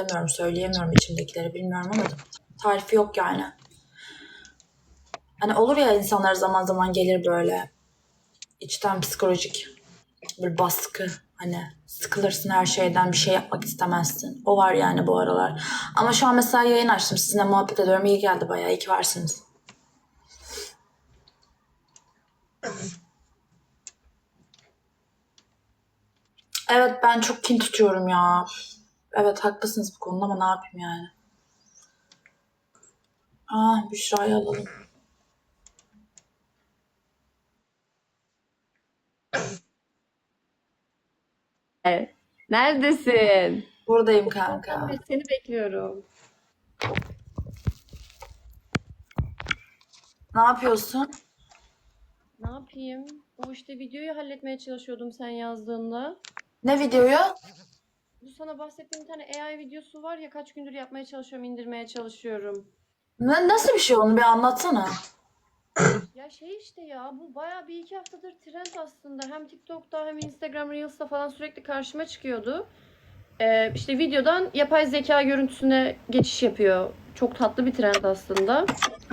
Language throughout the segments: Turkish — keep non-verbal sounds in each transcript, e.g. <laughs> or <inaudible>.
Bilmiyorum, söyleyemiyorum içimdekileri bilmiyorum ama tarifi yok yani. Hani olur ya insanlar zaman zaman gelir böyle içten psikolojik bir baskı hani sıkılırsın her şeyden bir şey yapmak istemezsin. O var yani bu aralar. Ama şu an mesela yayın açtım sizinle muhabbet ediyorum. İyi geldi bayağı. İyi ki varsınız. Evet ben çok kin tutuyorum ya. Evet haklısınız bu konuda ama ne yapayım yani. Ah Büşra'yı alalım. Evet. Neredesin? Buradayım kanka. Evet, seni bekliyorum. Ne yapıyorsun? Ne yapayım? O işte videoyu halletmeye çalışıyordum sen yazdığında. Ne videoyu? Bu sana bahsettiğim bir tane AI videosu var ya kaç gündür yapmaya çalışıyorum, indirmeye çalışıyorum. Ne, nasıl bir şey onu bir anlatsana. <coughs> Ya şey işte ya bu bayağı bir iki haftadır trend aslında. Hem TikTok'ta hem Instagram Reels'ta falan sürekli karşıma çıkıyordu. Ee, işte videodan yapay zeka görüntüsüne geçiş yapıyor. Çok tatlı bir trend aslında.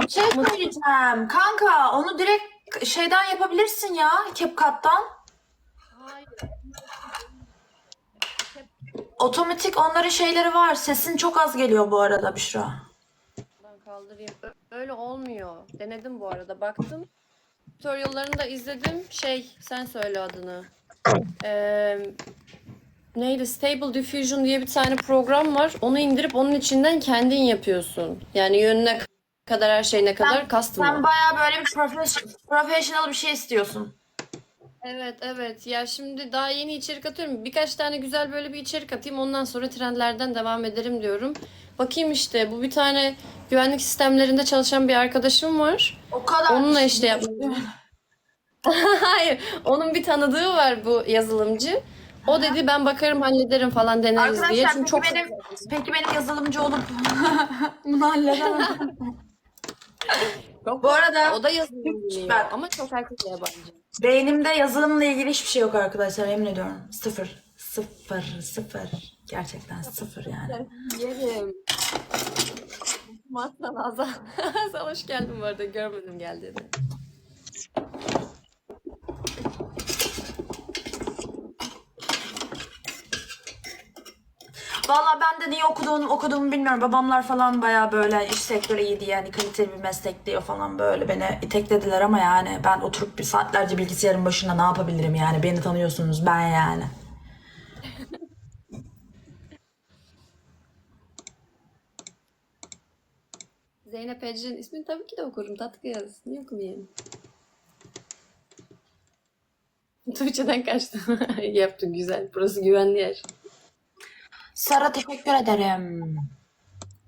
Şey söyleyeceğim. Kanka onu direkt şeyden yapabilirsin ya. CapCut'tan. Otomatik onların şeyleri var. Sesin çok az geliyor bu arada Büşra. Ben kaldırayım. Ö- Öyle olmuyor. Denedim bu arada. Baktım. Tutorial'larını da izledim. Şey, sen söyle adını. Ee, neydi? Stable Diffusion diye bir tane program var. Onu indirip onun içinden kendin yapıyorsun. Yani yönüne kadar her şeyine kadar custom. Sen bayağı böyle bir profes- professional bir şey istiyorsun. Evet evet ya şimdi daha yeni içerik atıyorum. Birkaç tane güzel böyle bir içerik atayım ondan sonra trendlerden devam ederim diyorum. Bakayım işte bu bir tane güvenlik sistemlerinde çalışan bir arkadaşım var. O kadar. Onunla işte yaptım. <laughs> Hayır onun bir tanıdığı var bu yazılımcı. O dedi ben bakarım hallederim falan deneriz diye. Arkadaşlar Çünkü peki çok benim peki benim yazılımcı olup <laughs> bunu halledemem. Bu arada o da yazılım biliyor Bak. ama çok herkes yabancı. Beynimde yazılımla ilgili hiçbir şey yok arkadaşlar yemin ediyorum. Sıfır. Sıfır. Sıfır. Gerçekten sıfır yani. Yerim. Matlan Azal. <laughs> Azal hoş geldin bu arada görmedim geldiğini. Valla ben de niye okuduğumu, okuduğumu bilmiyorum. Babamlar falan bayağı böyle iş sektörü iyi diye hani kaliteli bir meslek diyor falan böyle beni iteklediler ama yani ben oturup bir saatlerce bilgisayarın başında ne yapabilirim yani beni tanıyorsunuz ben yani. <laughs> Zeynep Ecrin ismini tabii ki de okurum. Tatlı kız. Niye okumayayım? <laughs> Tuğçe'den kaçtım. <laughs> Yaptın güzel. Burası güvenli yer. Sara teşekkür ederim.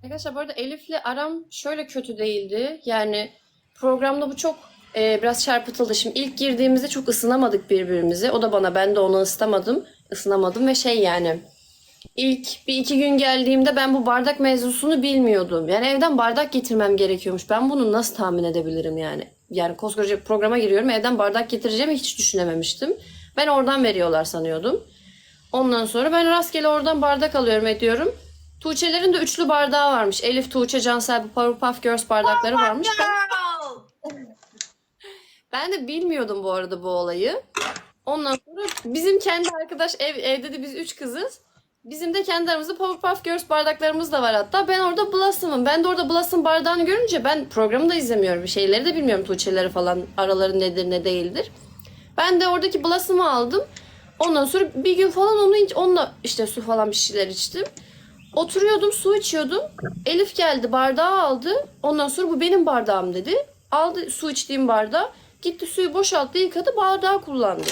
Arkadaşlar bu arada Elif'le aram şöyle kötü değildi. Yani programda bu çok e, biraz çarpıtıldı. Şimdi ilk girdiğimizde çok ısınamadık birbirimize. O da bana, ben de onu ısıtamadım. Isınamadım ve şey yani ilk bir iki gün geldiğimde ben bu bardak mevzusunu bilmiyordum. Yani evden bardak getirmem gerekiyormuş. Ben bunu nasıl tahmin edebilirim yani? Yani koskoca programa giriyorum. Evden bardak getireceğimi hiç düşünememiştim. Ben oradan veriyorlar sanıyordum. Ondan sonra ben rastgele oradan bardak alıyorum ediyorum. Tuğçe'lerin de üçlü bardağı varmış. Elif, Tuğçe, Cansel Powerpuff Girls bardakları varmış. Ben, ben de bilmiyordum bu arada bu olayı. Ondan sonra bizim kendi arkadaş ev, evde de biz üç kızız. Bizim de kendi aramızda Powerpuff Girls bardaklarımız da var hatta. Ben orada Blossom'ım. Ben de orada Blossom bardağını görünce ben programı da izlemiyorum. Bir şeyleri de bilmiyorum Tuğçe'leri falan. Araları nedir ne değildir. Ben de oradaki Blossom'u aldım. Ondan sonra bir gün falan onu iç- onunla işte su falan bir şeyler içtim. Oturuyordum su içiyordum. Elif geldi bardağı aldı. Ondan sonra bu benim bardağım dedi. Aldı su içtiğim bardağı. Gitti suyu boşalttı yıkadı bardağı kullandı.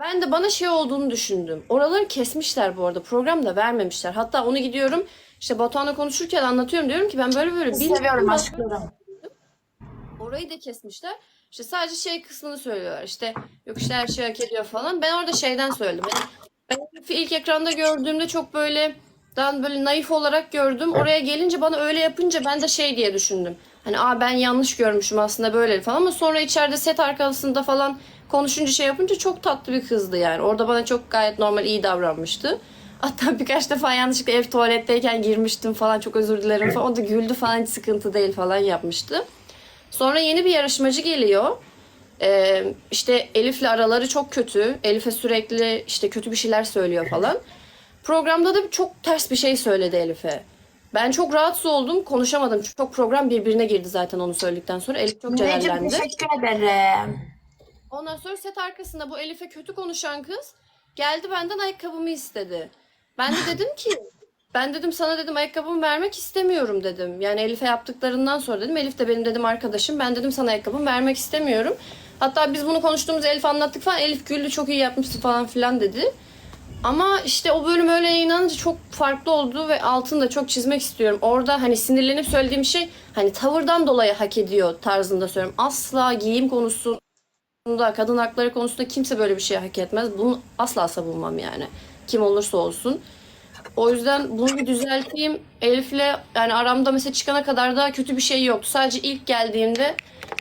Ben de bana şey olduğunu düşündüm. Oraları kesmişler bu arada. Programda vermemişler. Hatta onu gidiyorum işte Batuhan'la konuşurken anlatıyorum. Diyorum ki ben böyle böyle Seviyorum aşklarım. Orayı da kesmişler. İşte sadece şey kısmını söylüyorlar. İşte yok işte her şey hak ediyor falan. Ben orada şeyden söyledim. Yani ben ilk ekranda gördüğümde çok böyle daha böyle naif olarak gördüm. Oraya gelince bana öyle yapınca ben de şey diye düşündüm. Hani aa ben yanlış görmüşüm aslında böyle falan ama sonra içeride set arkasında falan konuşunca şey yapınca çok tatlı bir kızdı yani. Orada bana çok gayet normal iyi davranmıştı. Hatta birkaç defa yanlışlıkla ev tuvaletteyken girmiştim falan çok özür dilerim falan. O da güldü falan hiç sıkıntı değil falan yapmıştı. Sonra yeni bir yarışmacı geliyor. Ee, işte Elif'le araları çok kötü. Elif'e sürekli işte kötü bir şeyler söylüyor falan. Programda da çok ters bir şey söyledi Elif'e. Ben çok rahatsız oldum. Konuşamadım. Çok program birbirine girdi zaten onu söyledikten sonra. Elif çok Necip celallendi. teşekkür ederim. Ondan sonra set arkasında bu Elif'e kötü konuşan kız geldi benden ayakkabımı istedi. Ben de dedim ki ben dedim sana dedim ayakkabımı vermek istemiyorum dedim. Yani Elif'e yaptıklarından sonra dedim Elif de benim dedim arkadaşım. Ben dedim sana ayakkabımı vermek istemiyorum. Hatta biz bunu konuştuğumuz Elif anlattık falan. Elif güldü çok iyi yapmışsın falan filan dedi. Ama işte o bölüm öyle yayınlanınca çok farklı oldu ve altını da çok çizmek istiyorum. Orada hani sinirlenip söylediğim şey hani tavırdan dolayı hak ediyor tarzında söylüyorum. Asla giyim konusu konusunda, kadın hakları konusunda kimse böyle bir şey hak etmez. Bunu asla savunmam yani. Kim olursa olsun. O yüzden bunu bir düzelteyim. Elif'le yani aramda mesela çıkana kadar da kötü bir şey yoktu. Sadece ilk geldiğimde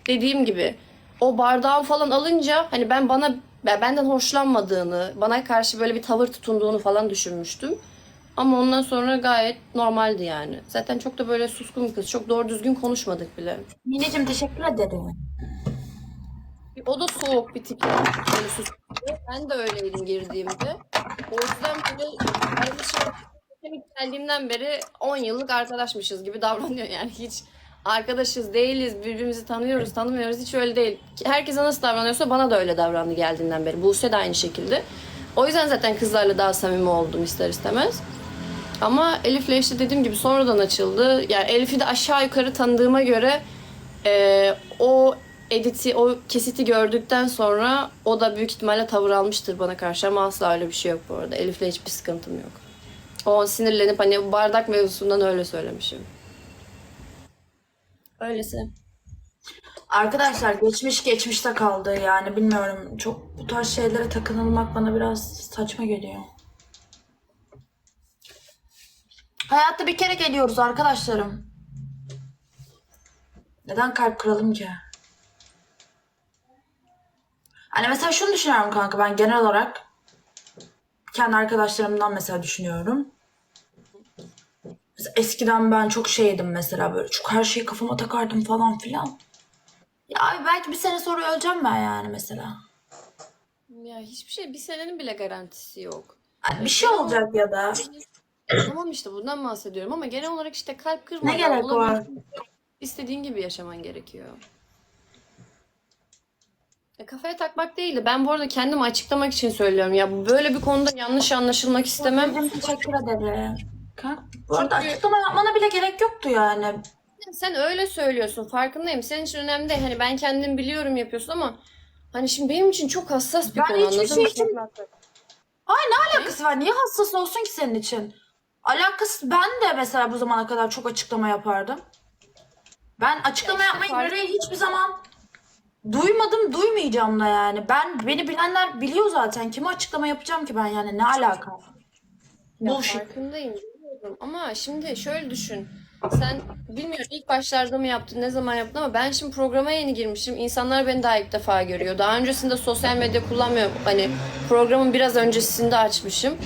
dediğim gibi o bardağı falan alınca hani ben bana ben- benden hoşlanmadığını, bana karşı böyle bir tavır tutunduğunu falan düşünmüştüm. Ama ondan sonra gayet normaldi yani. Zaten çok da böyle suskun bir kız. Çok doğru düzgün konuşmadık bile. Mineciğim teşekkür ederim. O da soğuk bir tip. Böyle sus. Ben de öyleydim girdiğimde. O yüzden böyle ilk geldiğimden beri 10 yıllık arkadaşmışız gibi davranıyor yani hiç arkadaşız değiliz birbirimizi tanıyoruz tanımıyoruz hiç öyle değil. Herkese nasıl davranıyorsa bana da öyle davrandı geldiğinden beri. Buse de aynı şekilde. O yüzden zaten kızlarla daha samimi oldum ister istemez. Ama Elif'le işte dediğim gibi sonradan açıldı. Yani Elif'i de aşağı yukarı tanıdığıma göre e, o editi, o kesiti gördükten sonra o da büyük ihtimalle tavır almıştır bana karşı ama asla öyle bir şey yok bu arada. Elif'le hiçbir sıkıntım yok. O sinirlenip hani bardak mevzusundan öyle söylemişim. Öylesi. Arkadaşlar geçmiş geçmişte kaldı yani bilmiyorum çok bu tarz şeylere takınılmak bana biraz saçma geliyor. Hayatta bir kere geliyoruz arkadaşlarım. Neden kalp kıralım ki? Hani mesela şunu düşünüyorum kanka ben genel olarak kendi arkadaşlarımdan mesela düşünüyorum. Mesela eskiden ben çok şeydim mesela böyle çok her şeyi kafama takardım falan filan. Ya abi belki bir sene sonra öleceğim ben yani mesela. Ya hiçbir şey bir senenin bile garantisi yok. Hani bir şey olacak ya da. Tamam işte bundan bahsediyorum ama genel olarak işte kalp kırmadan Ne gerek var? olabildiğince istediğin gibi yaşaman gerekiyor. Ya kafaya takmak değil de ben bu arada kendimi açıklamak için söylüyorum. Ya böyle bir konuda yanlış anlaşılmak istemem. Hocam teşekkür ederim. Bu arada Çünkü- açıklama yapmana bile gerek yoktu yani. Sen öyle söylüyorsun farkındayım. Senin için önemli değil. Hani ben kendim biliyorum yapıyorsun ama hani şimdi benim için çok hassas bir Ben konu hiçbir anladın şey mı? için- Ay ne alakası var? Niye hassas olsun ki senin için? Alakası ben de mesela bu zamana kadar çok açıklama yapardım. Ben açıklama Ya işte yapmayı fark- hiçbir zaman duymadım, duymayacağım da yani. Ben beni bilenler biliyor zaten. Kime açıklama yapacağım ki ben yani ne alaka? Ya Bullshit. farkındayım biliyorum. ama şimdi şöyle düşün. Sen bilmiyorum ilk başlarda mı yaptın, ne zaman yaptın ama ben şimdi programa yeni girmişim. İnsanlar beni daha ilk defa görüyor. Daha öncesinde sosyal medya kullanmıyorum. Hani programın biraz öncesinde açmışım.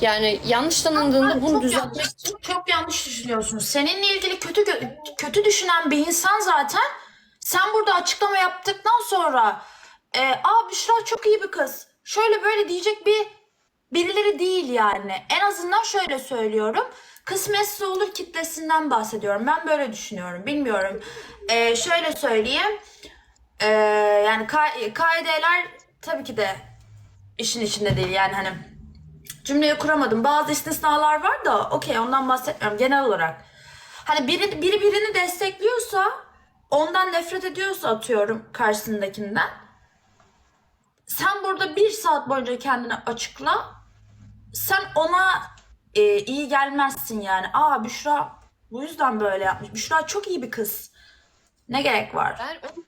Yani yanlış tanındığında bunu çok düzeltmek yanlış, için çok yanlış düşünüyorsun. Seninle ilgili kötü gö- kötü düşünen bir insan zaten sen burada açıklama yaptıktan sonra e, aa Büşra çok iyi bir kız. Şöyle böyle diyecek bir birileri değil yani. En azından şöyle söylüyorum. Kısmetse olur kitlesinden bahsediyorum. Ben böyle düşünüyorum. Bilmiyorum. E, şöyle söyleyeyim. E, yani ka- kaideler tabii ki de işin içinde değil yani hani cümleyi kuramadım. Bazı istisnalar var da okey ondan bahsetmiyorum genel olarak. Hani biri, biri birini destekliyorsa ondan nefret ediyorsa atıyorum karşısındakinden. Sen burada bir saat boyunca kendini açıkla. Sen ona e, iyi gelmezsin yani. Aa Büşra bu yüzden böyle yapmış. Büşra çok iyi bir kız. Ne gerek var? Ben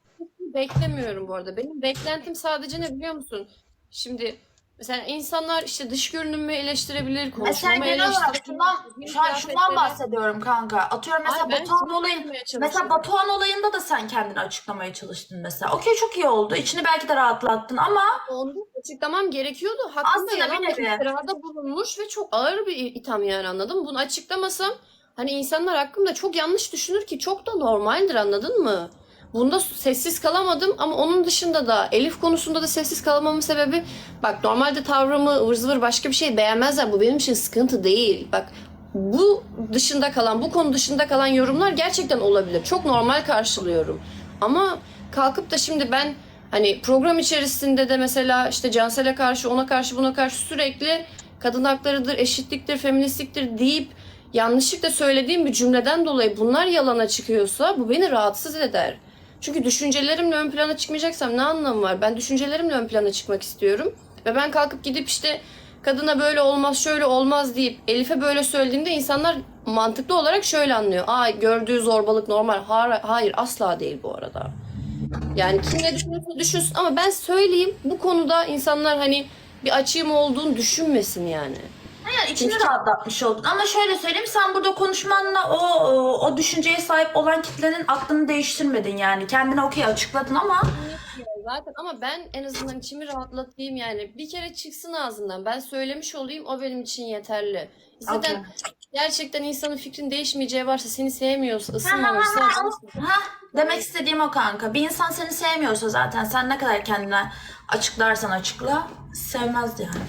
beklemiyorum bu arada. Benim beklentim sadece ne biliyor musun? Şimdi Mesela insanlar işte dış görünümü eleştirebilir, Mesela konuşmamı genel olarak eleştirebilir. şundan, şu an şundan bahsediyorum kanka. Atıyorum mesela ben Batuhan şunu olayın, anlatmaya mesela. Batuhan olayında da sen kendini açıklamaya çalıştın mesela. Okey çok iyi oldu. İçini belki de rahatlattın ama Onu açıklamam gerekiyordu. Hakkında Aslında yalan bir nevi. iftirada bulunmuş ve çok ağır bir itham yani anladın mı? Bunu açıklamasam hani insanlar hakkında çok yanlış düşünür ki çok da normaldir anladın mı? Bunda sessiz kalamadım ama onun dışında da Elif konusunda da sessiz kalamamın sebebi bak normalde tavrımı ıvır zıvır başka bir şey beğenmezler. Bu benim için sıkıntı değil. Bak bu dışında kalan, bu konu dışında kalan yorumlar gerçekten olabilir. Çok normal karşılıyorum. Ama kalkıp da şimdi ben hani program içerisinde de mesela işte Cansel'e karşı, ona karşı, buna karşı sürekli kadın haklarıdır, eşitliktir, feministliktir deyip yanlışlıkla söylediğim bir cümleden dolayı bunlar yalana çıkıyorsa bu beni rahatsız eder. Çünkü düşüncelerimle ön plana çıkmayacaksam ne anlamı var? Ben düşüncelerimle ön plana çıkmak istiyorum. Ve ben kalkıp gidip işte kadına böyle olmaz şöyle olmaz deyip Elif'e böyle söylediğimde insanlar mantıklı olarak şöyle anlıyor. Aa gördüğü zorbalık normal. Ha- Hayır asla değil bu arada. Yani kim ne düşünürse düşünsün ama ben söyleyeyim bu konuda insanlar hani bir açığım olduğunu düşünmesin yani. Yani içini rahatlatmış oldun. Ama şöyle söyleyeyim sen burada konuşmanla o, o, o düşünceye sahip olan kitlenin aklını değiştirmedin yani. Kendine okey açıkladın ama Zaten ama ben en azından içimi rahatlatayım yani. Bir kere çıksın ağzından. Ben söylemiş olayım o benim için yeterli. Zaten Okey. gerçekten insanın fikrin değişmeyeceği varsa seni sevmiyorsa, ısınmamışsa Ha, demek istediğim o kanka. Bir insan seni sevmiyorsa zaten sen ne kadar kendine açıklarsan açıkla sevmez yani.